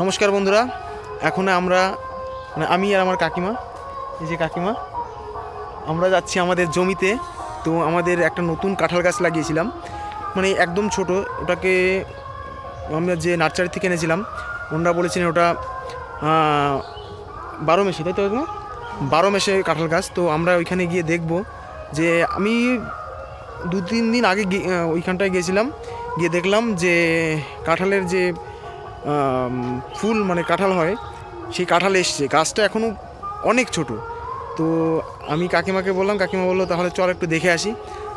নমস্কার বন্ধুরা, এখন আমরা মানে আমি আর আমার কাকিমা, এই যে কাকিমা, আমরা যাচ্ছি আমাদের জমিতে। তো আমাদের একটা নতুন কাঁঠাল গাছ লাগিয়েছিলাম মানে একদম ছোট, ওটাকে আমরা যে নার্সারি থেকে এনেছিলাম, ওনারা বলেছিলেন ওটা বারো মেশে তাই তো কাকিমা? বারো মেশে কাঁঠাল গাছ, তো আমরা ওইখানে গিয়ে দেখব যে আমি দু তিন দিন আগে ওইখানটায় গিয়েছিলাম, গিয়ে দেখলাম যে কাঁঠালের যে ফুল মানে কাঁঠাল হয়, সেই কাঁঠাল এসছে। গাছটা এখনও অনেক ছোট। তো আমি কাকিমাকে বললাম, কাকিমা বলল, তাহলে চল একটু দেখে আসি।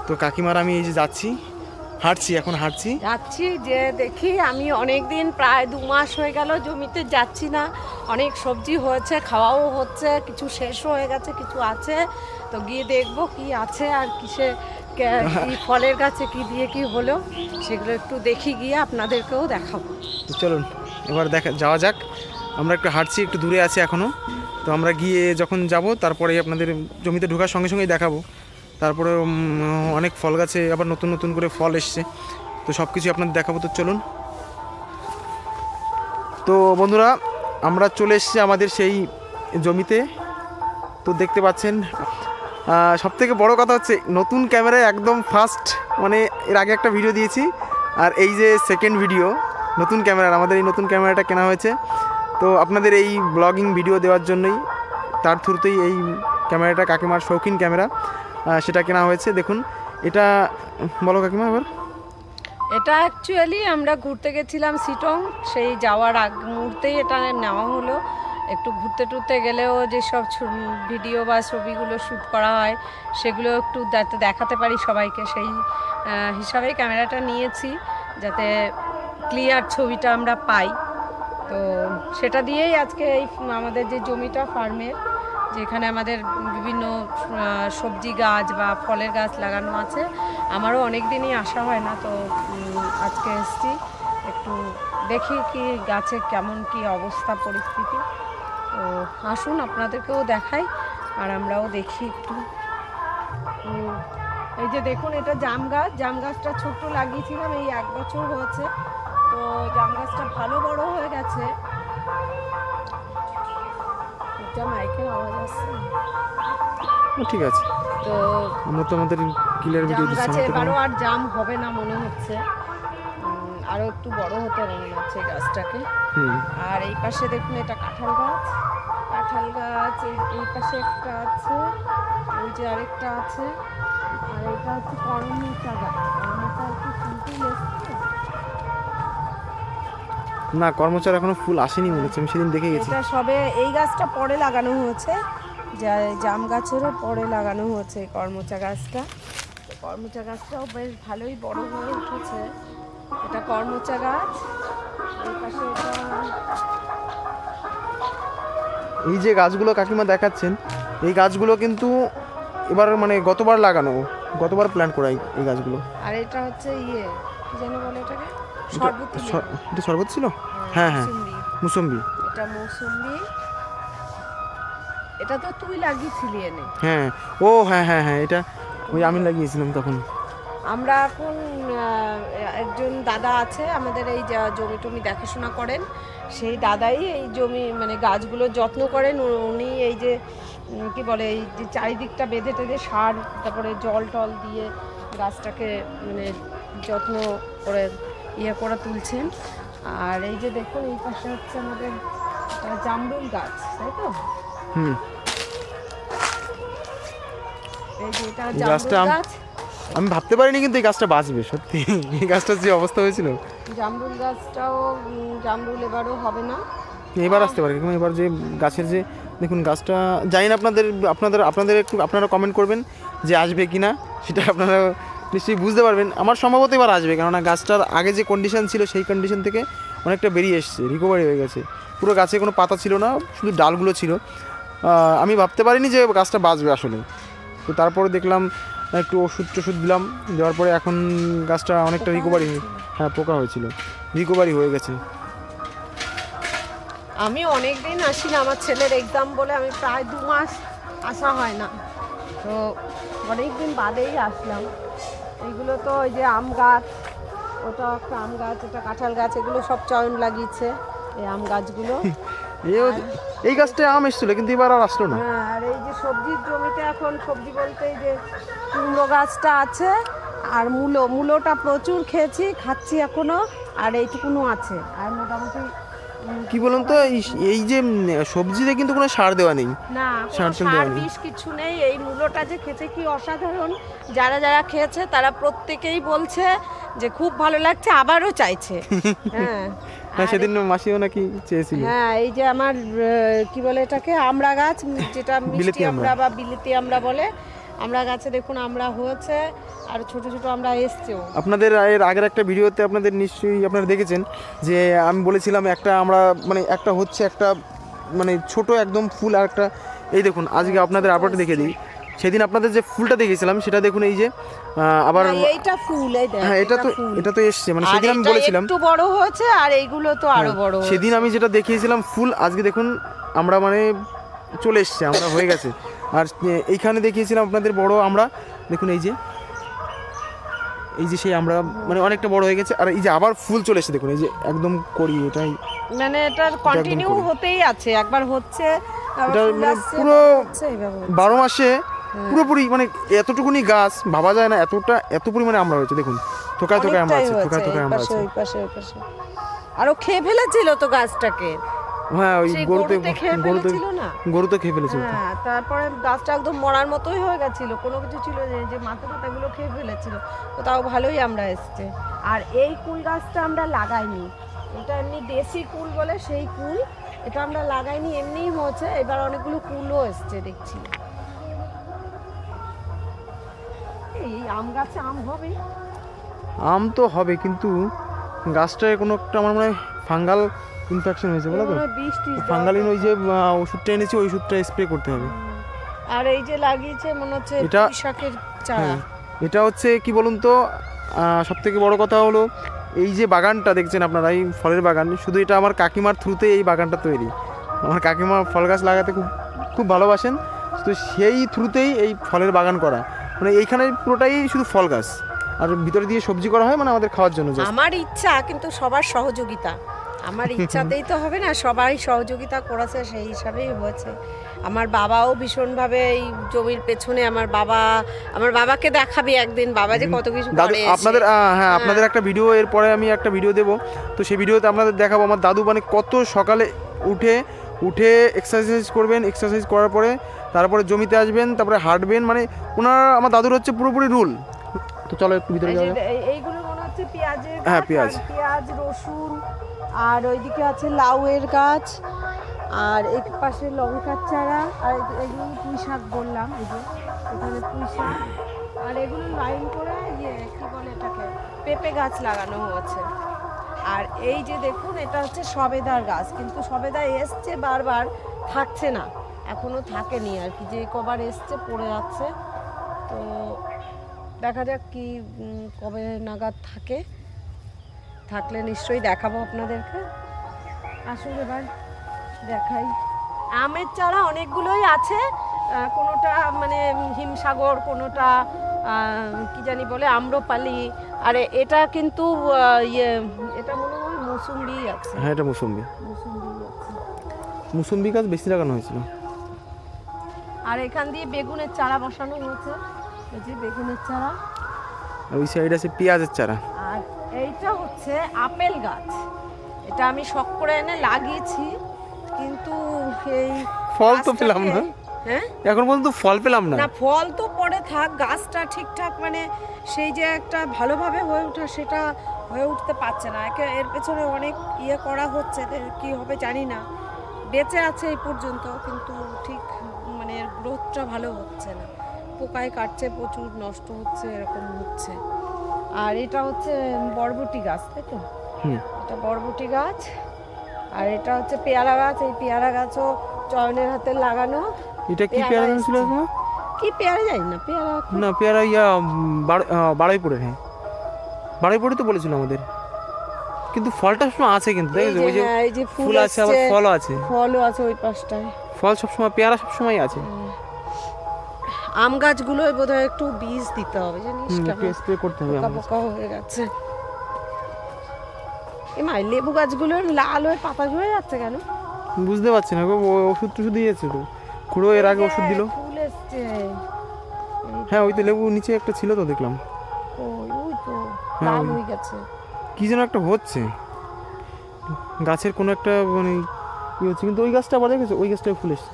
তো কাকিমার আমি এই যে যাচ্ছি, হাঁটছি, এখন হাঁটছি। যাচ্ছি যে দেখি, আমি অনেক দিন প্রায় দু মাস হয়ে গেল জমিতে যাচ্ছি না। অনেক সবজি হয়েছে, খাওয়াও হচ্ছে, কিছু শেষ হয়ে গেছে, কিছু আছে। তো গিয়ে দেখব কি আছে আর কিসে ফলের গাছে কি দিয়ে কি হলো, সেগুলো একটু দেখি গিয়ে আপনাদেরকেও দেখাবো। তো চলুন, এবার দেখা, যাওয়া যাক। আমরা একটু হাঁটছি, একটু দূরে আছি এখনও তো আমরা গিয়ে যখন যাব, তারপরে আপনাদের জমিতে ঢোকার সঙ্গে সঙ্গেই দেখাবো। তারপরে অনেক ফল গাছে আবার নতুন নতুন করে ফল এসছে। তো সব কিছু আপনাদের দেখাবো, তো চলুন। তো বন্ধুরা, আমরা চলে এসেছি আমাদের সেই জমিতে। তো দেখতে পাচ্ছেন সব থেকে বড় কথা হচ্ছে নতুন ক্যামেরায় একদম ফার্স্ট মানে এর আগে একটা ভিডিও দিয়েছি। আর এই যে সেকেন্ড ভিডিও নতুন ক্যামেরার, আমাদের এই নতুন ক্যামেরাটা কেনা হয়েছে। তো আপনাদের এই ব্লগিং ভিডিও দেওয়ার জন্যই, তার থ্রুতেই এই ক্যামেরাটা কাকিমার শৌখিন ক্যামেরা সেটা কেনা হয়েছে। দেখুন, এটা, বলো কাকিমা এবার। এটা অ্যাকচুয়ালি আমরা ঘুরতে গেছিলাম সিটং সেই যাওয়ার আগ মুহূর্তেই এটা নেওয়া হলো। একটু ঘুরতে টুরতে গেলেও যেসব ভিডিও বা ছবিগুলো শ্যুট করা হয়, সেগুলো একটু দেখাতে পারি সবাইকে, সেই হিসাবেই ক্যামেরাটা নিয়েছি, যাতে ক্লিয়ার ছবিটা আমরা পাই। তো সেটা দিয়েই আজকে এই আমাদের যে জমিটা ফার্মের যেখানে আমাদের বিভিন্ন সবজি গাছ বা ফলের গাছ লাগানো আছে, আমারও অনেক দিনই আসা হয় না, তো আজকে এসছি, একটু দেখি কি গাছে কেমন কি অবস্থা, পরিস্থিতি। আসুন আপনাদেরকেও দেখাই আর আমরাও দেখি একটু। এই যে দেখুন এটা জাম গাছ। জাম গাছটা ছোট্ট লাগিয়েছিলাম এই এক বছর হয়েছে। তো জাম গাছটা ভালো বড় হয়ে গেছে। এটা মাইকের আওয়াজ আসছে। ঠিক আছে। তো আমরা তো আমাদের ক্লিয়ার ভিডিও দিচ্ছি গাছে এবারও আর জাম হবে না মনে হচ্ছে। উম, আরও একটু বড় হতে মনে হচ্ছে গাছটাকে। হুম। আর এই পাশে দেখুন এটা কাঁঠাল গাছ। কাঁঠাল গাছ এই পাশে একটা আছে ওই যে আরেকটা আছে আর এটা হচ্ছে করমচা গাছ। করমচা একটু এসছে? না কর্মচার এখনও ফুল আসেনি মনে হচ্ছে আমি সেদিন দেখে গেছি। এটা সবে এই গাছটা পরে লাগানো হয়েছে যা- জাম গাছেরও পরে লাগানো হয়েছে কর্মচা গাছটা। কর্মচা গাছটাও বেশ ভালোই বড় হয়ে উঠেছে। এটা কর্মচা গাছ এই পাশে এটা এই যে গাছগুলো কাকিমা দেখাচ্ছেন এই গাছগুলো কিন্তু এবার মানে গতবার লাগানো গতবার প্ল্যান করা এই- গাছগুলো। আর এটা হচ্ছে ইয়ে কি যেন বলে এটাকে? এটা শরবত ছিল। হ্যাঁ, হ্যাঁ। মৌসুম্বি। মুসম্বি। এটা মৌসুম্বি। এটা তো তুই লাগিয়েছিলি এনে। হ্যাঁ। ও হ্যাঁ হ্যাঁ হ্যাঁ এটা ওই আমি লাগিয়েছিলাম তখন। আমরা এখন একজন দাদা আছে আমাদের এই যা জমি টমি দেখাশোনা করেন সেই দাদাই এই জমি মানে গাছগুলো যত্ন করেন। উনি এই যে কি বলে এই যে চারিদিকটা বেঁধে টেঁধে সার তারপরে জল টল দিয়ে গাছটাকে মানে যত্ন করে ইয়ে করে তুলছেন। আর এই যে দেখুন এই পাশে হচ্ছে আমাদের জামরুল গাছ তাই তো? হুম। এই যে এটা জামরুল গাছ। আমি ভাবতে পারিনি কিন্তু এই গাছটা বাঁচবে সত্যি। এই গাছটার যে অবস্থা হয়েছিল। জামরুল গাছটাও জামরুল এবারও হবে না। এবার আসতে পারে কিন্তু এবার যে গাছের যে দেখুন গাছটা জানি না আপনাদের আপনাদের আপনাদের একটু আপনারা কমেন্ট করবেন যে আসবে কি না সেটা আপনারা নিশ্চয়ই বুঝতে পারবেন। আমার সম্ভবত এবার আসবে কেননা গাছটার আগে যে কন্ডিশন ছিল সেই কন্ডিশন থেকে অনেকটা বেরিয়ে এসছে রিকভারি হয়ে গেছে। পুরো গাছে কোনো পাতা ছিল না শুধু ডালগুলো ছিল। আমি ভাবতে পারিনি যে গাছটা বাঁচবে আসলে। তো তারপরে দেখলাম একটু ওষুধ টষুধ দিলাম দেওয়ার পরে এখন গাছটা অনেকটা রিকভারি হ্যাঁ পোকা হয়েছিল। রিকভারি হয়ে গেছে। আমি অনেক দিন আসি না আমার ছেলের এক্সাম বলে আমি প্রায় দু মাস আসা হয় না। তো অনেক দিন বাদেই আসলাম। এইগুলো তো ওই যে আম গাছ ওটা একটা আম গাছ ওটা কাঁঠাল গাছ এগুলো সব চয়ন লাগিয়েছে এই আম গাছগুলো। এই গাছটায় আম এসেছিল কিন্তু এবার আর আসলো না। হ্যাঁ আর এই যে সবজির জমিতে এখন সবজি বলতে এই যে কুমড়ো গাছটা আছে আর মূলো মূলোটা প্রচুর খেয়েছি খাচ্ছি এখনও আর এইটুকুনো আছে। আর মোটামুটি কি বলুন তো এই- যে সবজিতে কিন্তু কোনো সার দেওয়া নেই। না সার বিষ কিছু নেই। এই মূলোটা যে খেতে কি অসাধারণ যারা যারা খেয়েছে তারা প্রত্যেকেই বলছে যে খুব ভালো লাগছে আবারও চাইছে। হ্যাঁ হ্যাঁ সেদিন মাসিও নাকি চেয়েছিল। হ্যাঁ এই যে আমার কি বলে এটাকে আমড়া গাছ যেটা মিষ্টি। আমড়া বা বিলিতি আমড়া বলে আমড়া গাছে দেখুন আমরা হয়েছে আর ছোট ছোট আমরা এসছেও। আপনাদের এর আগের একটা ভিডিওতে আপনাদের নিশ্চয়ই আপনারা দেখেছেন যে আমি বলেছিলাম একটা আমরা মানে একটা হচ্ছে একটা মানে ছোট একদম ফুল আর একটা এই দেখুন আজকে আপনাদের আবার দেখে দিই। সেদিন আপনাদের যে ফুলটা দেখেছিলাম সেটা দেখুন এই যে আবার না, এইটা ফুল হ্যাঁ এটা তো এটা তো এসছে মানে সেদিন আমি বলেছিলাম একটু বড় হয়েছে আর এইগুলো তো আরও হ্যাঁ, বড় সেদিন আমি যেটা দেখিয়েছিলাম ফুল আজকে দেখুন আমরা মানে চলে এসছে আমরা হয়ে গেছে। আর এইখানে দেখিয়েছিলাম আপনাদের বড় আমরা। দেখুন এই যে এই যে সেই আমরা মানে অনেকটা বড় হয়ে গেছে। আর এই যে আবার ফুল চলে এসেছে দেখুন এই যে একদম করি এটাই মানে এটার কন্টিনিউ হতেই আছে একবার হচ্ছে আবার এটা মানে পুরো। বারো মাসে পুরোপুরি মানে এতটুকুনি গাছ ভাবা যায় না এতটা এত পরিমাণে আমরা হয়েছে দেখুন। থোকায় থোকায় আমরা আছি থোকায় থোকায় আমরা আছি। আরও খেয়ে ফেলেছিল তো গাছটাকে। হ্যাঁ ওই গরুতে গরুতে গরুতে খেয়ে ফেলেছিল হ্যাঁ তারপরে গাছটা একদম মরার মতোই হয়ে গেছিল। কোনো কিছু ছিল যে মাথা টাথাগুলো খেয়ে ফেলেছিল তো তাও ভালোই আমরা এসছে। আর এই কুল গাছটা আমরা লাগাইনি। এটা এমনি দেশি কুল বলে সেই কুল এটা আমরা লাগাইনি এমনিই হয়েছে। এবার অনেকগুলো কুলও এসছে দেখছি। এই আম গাছে আম হবে আম তো হবে কিন্তু গাছটায় কোনো একটা আমার মনে হয় ফাঙ্গাল ইনফেকশন হয়েছে বলো তো? ফাঙ্গালিন ওই যে ওষুধটা এনেছি ওই ওষুধটা স্প্রে করতে হবে। আর এই যে লাগিয়েছে মনে হচ্ছে এটা- শাকের চারা। হ্যাঁ এটা হচ্ছে কি বলুন তো সব থেকে বড় কথা হলো এই যে বাগানটা দেখছেন আপনারা এই ফলের বাগান শুধু এটা আমার কাকিমার থ্রুতে এই বাগানটা তৈরি। আমার কাকিমা ফল গাছ লাগাতে খুব খুব ভালোবাসেন তো সেই থ্রুতেই এই ফলের বাগান করা। মানে এইখানে পুরোটাই শুধু ফল গাছ। আর ভিতরে দিয়ে সবজি করা হয় মানে আমাদের খাওয়ার জন্য। আমার ইচ্ছা কিন্তু সবার সহযোগিতা। আমার ইচ্ছাতেই তো হবে না সবাই সহযোগিতা করেছে সেই হিসাবেই হয়েছে। আমার বাবাও ভীষণভাবে এই জমির পেছনে আমার বাবা আমার বাবাকে দেখাবি একদিন বাবা যে কত কিছু দাদু আপনাদের হ্যাঁ আপনাদের একটা ভিডিও এর পরে আমি একটা ভিডিও দেবো। তো সেই ভিডিওতে আপনাদের দেখাবো আমার দাদু মানে কত সকালে উঠে উঠে এক্সারসাইজ করবেন এক্সারসাইজ করার পরে তারপরে জমিতে আসবেন তারপরে হাঁটবেন মানে ওনার আমার দাদুর হচ্ছে পুরোপুরি রুল তো চলো একটু ভিতরে যাওয়া এইগুলো মনে হচ্ছে পেঁয়াজের হ্যাঁ, পেঁয়াজ। পেঁয়াজ রসুন আর ওইদিকে আছে লাউয়ের গাছ আর এই পাশে লঙ্কার চারা আর এগুলো পুঁই শাক বললাম এই যে এখানে পুঁই শাক। আর এগুলো লাইন করে ইয়ে কি বলে এটাকে পেঁপে গাছ লাগানো হয়েছে আর এই যে দেখুন এটা হচ্ছে সবেদার গাছ কিন্তু সবেদা এসছে বারবার থাকছে না এখনও থাকেনি আর কি যে কবার এসছে পড়ে যাচ্ছে তো দেখা যাক কি কবে নাগাদ থাকে। থাকলে নিশ্চয়ই দেখাবো আপনাদেরকে। আসুন এবার দেখাই। আমের চারা অনেকগুলোই আছে। কোনোটা মানে হিমসাগর কোনোটা কি জানি বলে আম্রপালি। আর এটা কিন্তু ইয়ে এটা মনে হয় মৌসুম্বি আছে। হ্যাঁ এটা মৌসুম্বি। মুসম্বি গাছ বেশি লাগানো হয়েছিল। আর এখান দিয়ে বেগুনের চারা বসানো হয়েছে। এই যে বেগুনের চারা। ওই সাইড আছে পেঁয়াজের চারা। আর এইটা হচ্ছে আপেল গাছ। এটা আমি শখ করে এনে লাগিয়েছি কিন্তু এই ফল তো পেলাম না। হ্যাঁ? এখন পর্যন্ত ফল পেলাম না। না ফল তো পরে থাক গাছটা ঠিকঠাক মানে সেই যে একটা ভালোভাবে হয়ে ওঠা সেটা হয়ে উঠতে পারছে না। একে এর পেছনে অনেক ইয়ে করা হচ্ছে কি হবে জানি না। বেঁচে আছে এই পর্যন্ত কিন্তু ঠিক মানে এর গ্রোথটা ভালো হচ্ছে না। পোকায় কাটছে প্রচুর নষ্ট হচ্ছে এরকম হচ্ছে। আর এটা হচ্ছে বরবটি গাছ তাই তো? এটা বরবটি গাছ আর এটা হচ্ছে পেয়ারা গাছ। এই পেয়ারা গাছও চয়নের হাতে লাগানো। এটা কি পেয়ারা গাছ ছিল। কি পেয়ারা জানি না পেয়ারা না পেয়ারা ইয়া উম, বাড়- আহ, বাড়াইপুরের হ্যাঁ। বাড়াইপুরে তো বলেছিল আমাদের। কিন্তু ফলটা সবসময় আছে কিন্তু ওই যে হ্যাঁ, এই যে ফুল ফুল আছে আবার ফলও আছে। ফলও আছে ওই পাশটায়। ফল সবসময় পেয়ারা সবসময় আছে। আম গাছগুলো বোধহয় একটু বীজ দিতে হবে জানিস স্প্রে করতে হবে পোকা। হয়ে গেছে। এ মা লেবু গাছগুলোর লাল হয়ে পাতা ঝরে যাচ্ছে কেন? বুঝতে পারছি না গো ওষুধ টষুধ দিয়েছে তো। খুড়ো এর আগে ওষুধ দিল। ফুল এসছে। হ্যাঁ ওই তো লেবু নিচে একটা ছিল তো দেখলাম। ওই ওই তো হ্যাঁ, লাল হয়ে গেছে। কি যেন একটা হচ্ছে। গাছের কোনো একটা মানে ই হচ্ছে কিন্তু ওই গাছটা আবার দেখেছ? ওই গাছটায় ফুল এসছে।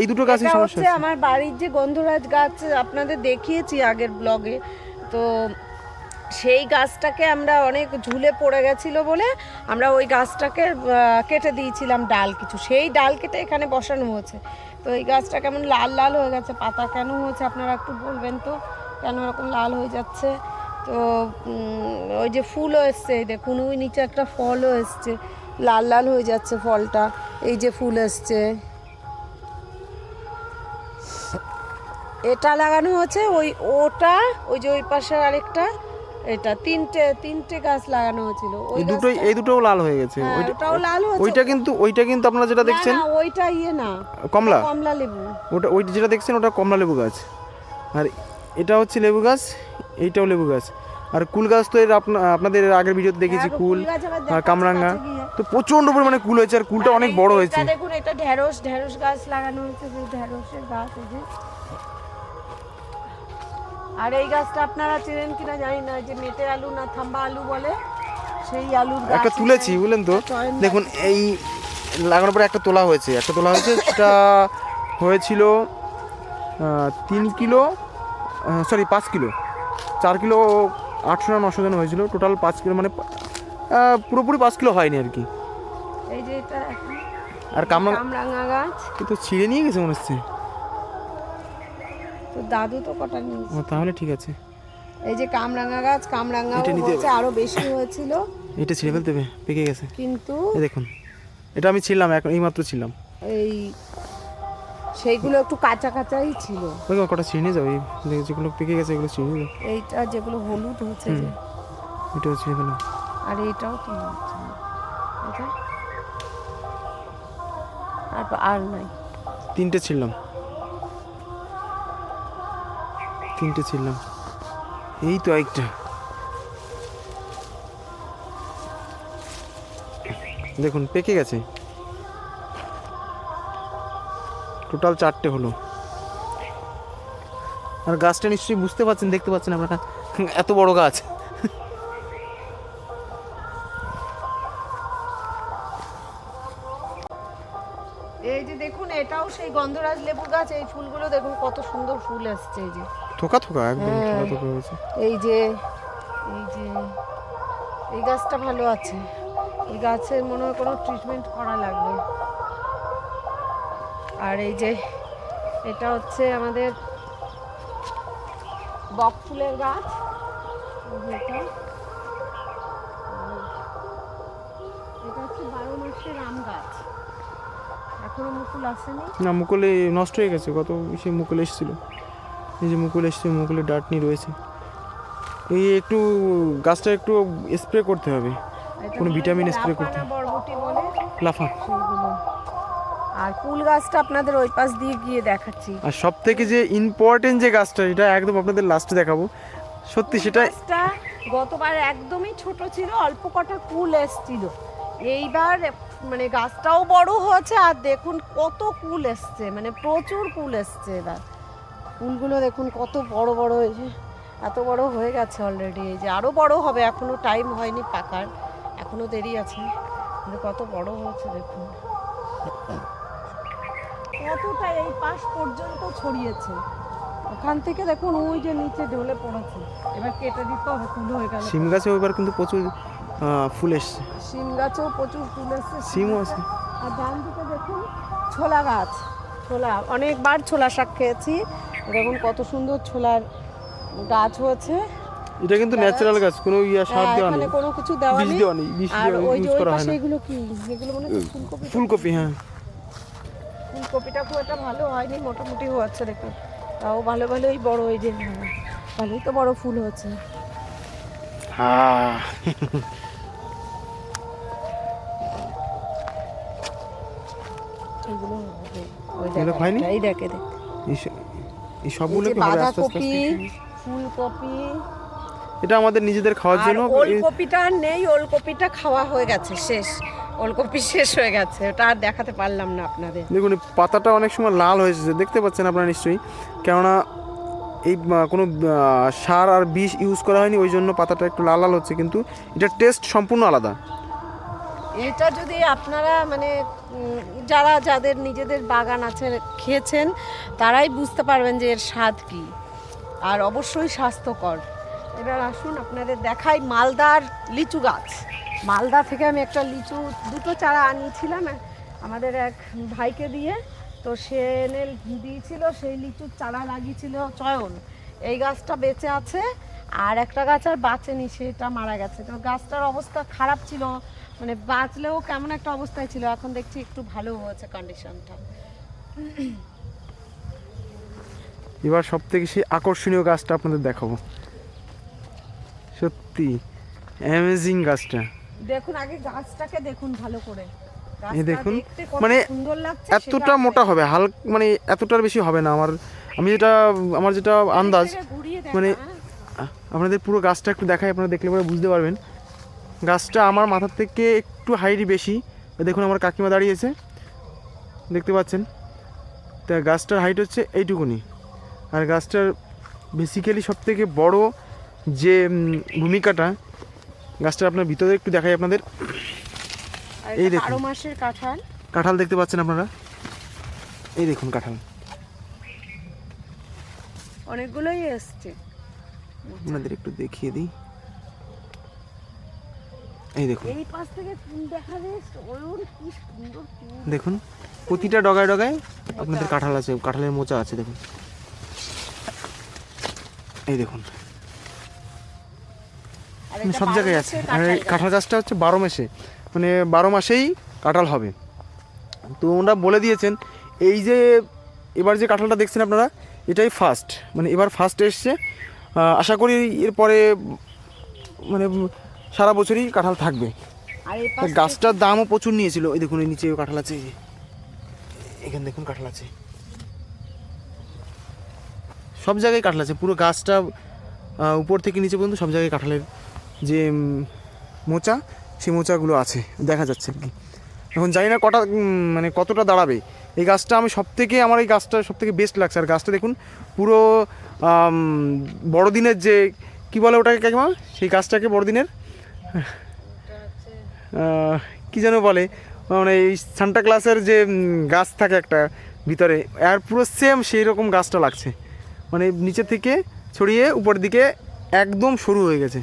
এই দুটো গাছের সমস্যা হচ্ছে হচ্ছে আমার বাড়ির যে গন্ধরাজ গাছ আপনাদের দেখিয়েছি আগের ব্লগে তো সেই গাছটাকে আমরা অনেক ঝুলে পড়ে গেছিল বলে আমরা ওই গাছটাকে কেটে দিয়েছিলাম ডাল কিছু। সেই ডাল কেটে এখানে বসানো হয়েছে। তো এই গাছটা কেমন লাল লাল হয়ে গেছে। পাতা কেন হয়েছে আপনারা একটু বলবেন তো? কেন এরকম লাল হয়ে যাচ্ছে? তো ওই যে ফুলও এসছে এই দেখুন ওই নিচে একটা ফলও এসছে। লাল লাল হয়ে যাচ্ছে ফলটা। এই যে ফুল এসছে। এটা লাগানো হচ্ছে ওই ওটা ওই যে ওই পাশের আরেকটা এটা তিনটে তিনটে গাছ লাগানো হয়েছিল। ওই দুটোই এই দুটোও লাল হয়ে গেছে। ওইটাও লাল হয়েছে। ওইটা কিন্তু ওইটা কিন্তু আপনারা যেটা দেখছেন না, ওইটা ইয়ে না কমলা। কমলা লেবু। ওটা ওই যেটা দেখছেন ওটা কমলা লেবু গাছ। আর এটা হচ্ছে লেবু গাছ এইটাও লেবু গাছ। আর কুল গাছ তো এর আপনা- আপনাদের আগের ভিডিওতে দেখেছি হ্যাঁ, কুল আর কামরাঙ্গা। তো প্রচণ্ড পরিমাণে কুল হয়েছে আর কুলটা অনেক বড় হয়েছে। এটা দেখুন এটা ঢেঁড়স ঢেঁড়স গাছ লাগানো হয়েছে ঢেঁড়সের গাছ এই যে। আর এই গাছটা আপনারা চেনেন কিনা জানি না যে মেটে আলু না থাম্বা আলু বলে সেই আলুর গাছ। একটা তুলেছি। বুঝলেন তো? দেখুন এই লাগানোর পরে একটা তোলা হয়েছে। একটা তোলা হয়েছে সেটা হয়েছিল তিন কিলো সরি পাঁচ কিলো। চার কিলো আটশো না নশো জন হয়েছিল। টোটাল পাঁচ কিলো মানে পুরোপুরি পাঁচ কিলো হয়নি আর কি। এই যে এটা আর কামরা কামরাঙা গাছ। কিন্তু ছিঁড়ে নিয়ে গেছে মনে হচ্ছে। তো দাদু তো কটা নিয়েছে। ও তাহলে ঠিক আছে। এই যে কামরাঙা গাছ নিতে হয়েছে আরও বেশি হয়েছিল। এটা ছিঁড়ে ফেলতে হবে পেকে গেছে। কিন্তু এই দেখুন এটা আমি ছিলাম এখন এইমাত্র ছিলাম এই সেইগুলো একটু কাঁচা কাঁচাই ছিল। ওই কটা ছিঁড়ে এই যেগুলো পেকে গেছে এগুলো ছিঁড়ে যাও এইটা যেগুলো হলুদ হচ্ছে যে। এটাও ছিঁড়ে ফেলো আর এইটাও তো হচ্ছে। আর আর নাই। তিনটে ছিললাম তিনটে ছিলাম। এই তো একটা দেখুন, পেকে গেছে। টোটাল চারটে হলো। আর গাছটা নিশ্চয়ই বুঝতে পারছেন, দেখতে পাচ্ছেন আপনারা। এত বড় গাছ। এই যে দেখুন, এটাও সেই গন্ধরাজ লেবু গাছ। এই ফুলগুলো দেখুন, কত সুন্দর ফুল আসছে এই যে। থোকা থোকা একদম হ্যাঁ। থোকা থোকা হয়েছে। এই যে এই যে এই গাছটা ভালো আছে। এই গাছের মনে হয় কোনো ট্রিটমেন্ট করা লাগবে। আর এই যে এটা হচ্ছে আমাদের বক ফুলের গাছ। এটা। এটা হচ্ছে বারো মাসের আম গাছ। এখনও মুকুল আসেনি। না মুকুলে নষ্ট হয়ে গেছে। কত সে মুকুল এসেছিল। এই যে মুকুল এসছে মুকুলের ডাটনি রয়েছে। এই একটু গাছটা একটু স্প্রে করতে হবে। কোনো ভিটামিন স্প্রে করতে লাফা। আর কুল গাছটা আপনাদের ওই পাশ দিয়ে গিয়ে দেখাচ্ছি। আর সব থেকে যে ইম্পর্টেন্ট যে গাছটা এটা একদম আপনাদের লাস্টে দেখাবো। সত্যি সেটা গাছটা গতবার একদমই ছোট ছিল অল্প কটা কুল এসছিল। এইবার মানে গাছটাও বড় হয়েছে আর দেখুন কত কুল এসছে মানে প্রচুর কুল এসছে এবার। কুলগুলো দেখুন কত বড় বড় হয়েছে। এত বড় হয়ে গেছে অলরেডি এই যে আরও বড় হবে এখনও টাইম হয়নি পাকার। এখনও দেরি আছে। কিন্তু কত বড় হয়েছে দেখুন। কতটা এই পাশ পর্যন্ত ছড়িয়েছে। ওখান থেকে দেখুন ওই যে নিচে ঢলে পড়েছে। এবার কেটে দিতে হবে ফুল হয়ে গেল। সিম গাছে এবার কিন্তু প্রচুর ফুল এসছে। শিম গাছেও প্রচুর ফুল এসছে সিমও আছে। আর ডান দিকে দেখুন ছোলা গাছ। ছোলা অনেকবার ছোলা শাক খেয়েছি। দেখুন কত সুন্দর ছোলার গাছ হয়েছে। এটা কিন্তু ন্যাচারাল গাছ কোনো ইয়া সার হ্যাঁ, দেওয়া নেই। কোনো কিছু দেওয়া নেই। দেওয়া নেই বীজ আর ওই যে ইউজ করা হয় না। এগুলো কি? এগুলো মনে ফুলকপি। ফুলকপি হ্যাঁ। ফুলকপিটা খুব একটা ভালো হয়নি মোটামুটি হচ্ছে দেখুন। তাও ভালো ভালোই বড় ওই যে ভালোই তো বড় ফুল হচ্ছে। হ্যাঁ এগুলো ওই এগুলো দেখ হয়নি? এই দেখে দেখ। এই সবগুলো কি হবে আস্তে আস্তে ফুলকপি। এটা আমাদের নিজেদের খাওয়ার জন্য? ওলকপিটা নেই ওলকপিটা খাওয়া হয়ে গেছে শেষ। ওলকপি শেষ হয়ে গেছে ওটা আর দেখাতে পারলাম না আপনাদের। দেখুন পাতাটা অনেক সময় লাল হয়ে এসেছে দেখতে পাচ্ছেন আপনারা নিশ্চয়ই। কেননা এই কোনো সার আর বিষ ইউজ করা হয়নি ওই জন্য পাতাটা একটু লাল লাল হচ্ছে কিন্তু এটার টেস্ট সম্পূর্ণ আলাদা। এটা যদি আপনারা মানে যারা যাদের নিজেদের বাগান আছে খেয়েছেন, তারাই বুঝতে পারবেন যে এর স্বাদ কি। আর অবশ্যই স্বাস্থ্যকর। এবার আসুন আপনাদের দেখাই মালদার লিচু গাছ। মালদা থেকে আমি একটা লিচু, দুটো চারা আনিয়েছিলাম আমাদের এক ভাইকে দিয়ে। তো সে এনে দিয়েছিল, সেই লিচুর চারা লাগিয়েছিল চয়ন। এই গাছটা বেঁচে আছে। আর একটা গাছ আর বাঁচেনি সেটা মারা গেছে। তো গাছটার অবস্থা খারাপ ছিল মানে বাঁচলেও কেমন একটা অবস্থায় ছিল এখন দেখছি একটু ভালো হয়েছে কন্ডিশনটা এবার সব থেকে সেই আকর্ষণীয় গাছটা আপনাদের দেখাবো। সত্যি অ্যামেজিং গাছটা। দেখুন আগে গাছটাকে দেখুন ভালো করে। এই দেখুন, মানে এতটা মোটা হবে হাল মানে এতটার বেশি হবে না। আমার আমি যেটা আমার যেটা আন্দাজ মানে আপনাদের পুরো গাছটা একটু দেখাই আপনারা দেখলে পরে বুঝতে পারবেন। গাছটা আমার মাথার থেকে একটু হাইট বেশি। দেখুন আমার কাকিমা দাঁড়িয়েছে। দেখতে পাচ্ছেন? তা গাছটার হাইট হচ্ছে এইটুকুনি। আর গাছটার বেসিক্যালি সব থেকে বড় যে ভূমিকাটা গাছটা আপনার ভিতরে একটু দেখাই আপনাদের। এই দেখুন। মাসের কাঁঠাল। কাঁঠাল দেখতে পাচ্ছেন আপনারা? এই দেখুন কাঁঠাল। অনেকগুলোই এসছে। আপনাদের একটু দেখিয়ে দিই। এই দেখুন। এই পাশ থেকে দেখা যাচ্ছে ওর কি সুন্দর দেখুন প্রতিটা ডগায় ডগায় আপনাদের কাঁঠাল আছে কাঁঠালের মোচা আছে দেখুন। এই দেখুন। মানে সব জায়গায় আছে। আর এই কাঁঠাল গাছটা হচ্ছে বারো মাসে। মানে বারো মাসেই কাঁঠাল হবে। তো ওনারা বলে দিয়েছেন এই যে এবার যে কাঁঠালটা দেখছেন আপনারা এটাই ফার্স্ট মানে এবার ফার্স্ট এসছে আশা করি এরপরে মানে সারা বছরই কাঁঠাল থাকবে। এই গাছটার দামও প্রচুর নিয়েছিল। ওই দেখুন এই নিচে কাঁঠাল আছে এই এখানে দেখুন কাঁঠাল আছে। সব জায়গায় কাঁঠাল আছে। পুরো গাছটা উপর থেকে নিচে পর্যন্ত সব জায়গায় কাঁঠালের যে মোচা সেই মোচাগুলো আছে। দেখা যাচ্ছে আর কি। এখন জানি না কটা মানে কতটা দাঁড়াবে। এই গাছটা আমি সব থেকে আমার এই গাছটা সব থেকে বেস্ট লাগছে। আর গাছটা দেখুন, পুরো বড়দিনের যে, কি বলে ওটাকে কাকিমা সেই গাছটাকে বড়দিনের কি যেন বলে? মানে এই সান্টা ক্লাসের যে গাছ থাকে একটা ভিতরে, আর পুরো সেম সেই রকম গাছটা লাগছে। মানে নিচে থেকে ছড়িয়ে উপর দিকে একদম সরু হয়ে গেছে।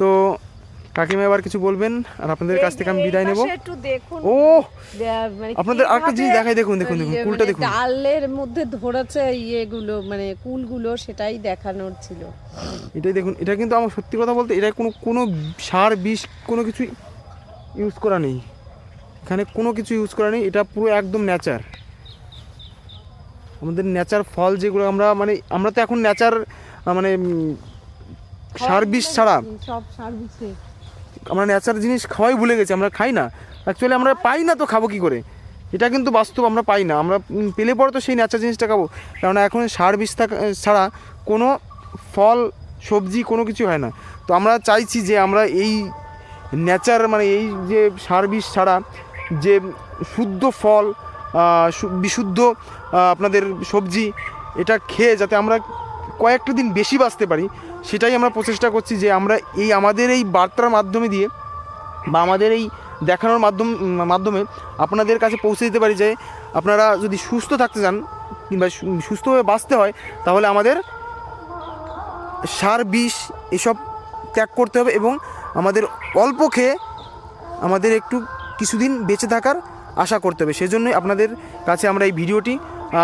তো কাকিমা এবার কিছু বলবেন? আর আপনাদের কাছ থেকে আমি বিদায় নেব। একটু দেখুন। ও! মানে আপনাদের আরেকটা জিনিস দেখাই দেখুন, দেখুন, দেখুন, ইয়ে কুলটা মানে দেখুন। ডালের মধ্যে ধরেছে ইয়েগুলো মানে কুলগুলো সেটাই দেখানোর ছিল। এটাই দেখুন এটা কিন্তু আমার সত্যি কথা বলতে এটা কোনো কোনো সার বিষ কোনো কিছু ইউজ করা নেই। এখানে কোনো কিছু ইউজ করা নেই এটা পুরো একদম ন্যাচার আমাদের ন্যাচার ফল যেগুলো আমরা মানে আমরা তো এখন ন্যাচার মানে সার বিষ ছাড়া। সব সার বিষে আমরা ন্যাচার জিনিস খাওয়াই ভুলে গেছি, আমরা খাই না। অ্যাকচুয়ালি আমরা পাই না তো খাব কি করে? এটা কিন্তু বাস্তব, আমরা পাই না। আমরা পেলে পরে তো সেই ন্যাচার জিনিসটা খাব। কেননা এখন সার বিষ ছাড়া কোনো ফল, সবজি, কোনো কিছু হয় না। তো আমরা চাইছি যে আমরা এই ন্যাচার মানে এই যে সার বিষ ছাড়া যে শুদ্ধ ফল বিশুদ্ধ আপনাদের সবজি, এটা খেয়ে যাতে আমরা কয়েকটা দিন বেশি বাঁচতে পারি সেটাই আমরা প্রচেষ্টা করছি যে আমরা এই আমাদের এই বার্তার মাধ্যমে দিয়ে বা আমাদের এই দেখানোর মাধ্যম মাধ্যমে আপনাদের কাছে পৌঁছে দিতে পারি যে আপনারা যদি সুস্থ থাকতে চান কিংবা সুস্থভাবে বাঁচতে হয়, তাহলে আমাদের সার, বিষ এসব ত্যাগ করতে হবে এবং আমাদের অল্প খেয়ে আমাদের একটু কিছুদিন বেঁচে থাকার আশা করতে হবে। সেজন্যই আপনাদের কাছে আমরা এই ভিডিওটি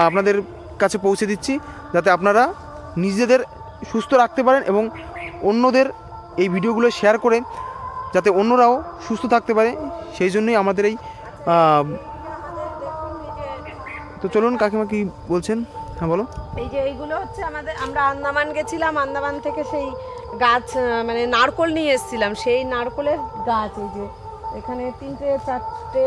আপনাদের কাছে পৌঁছে দিচ্ছি, যাতে আপনারা নিজেদের সুস্থ রাখতে পারেন এবং অন্যদের এই ভিডিওগুলো শেয়ার করে যাতে অন্যরাও সুস্থ থাকতে পারে। সেই জন্যই আমাদের এই তো চলুন কাকিমা কি বলছেন? হ্যাঁ বলো। এই যে এইগুলো হচ্ছে আমাদের আমরা আন্দামান গেছিলাম আন্দামান থেকে সেই গাছ মানে নারকোল নিয়ে এসেছিলাম। সেই নারকোলের গাছ এই যে এখানে তিনটে চারটে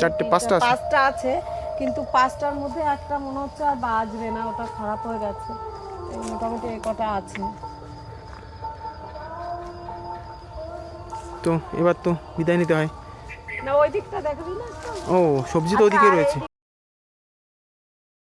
চারটে, পাঁচটা পাঁচটা আছে কিন্তু পাঁচটার মধ্যে একটা মনে হচ্ছে আর বাজবে না ওটা খারাপ হয়ে গেছে। মোটামুটি এই কটা আছে। তো এবার তো বিদায় নিতে হয়। না ওই দিকটা দেখবি না ও সবজি তো ওদিকে রয়েছে।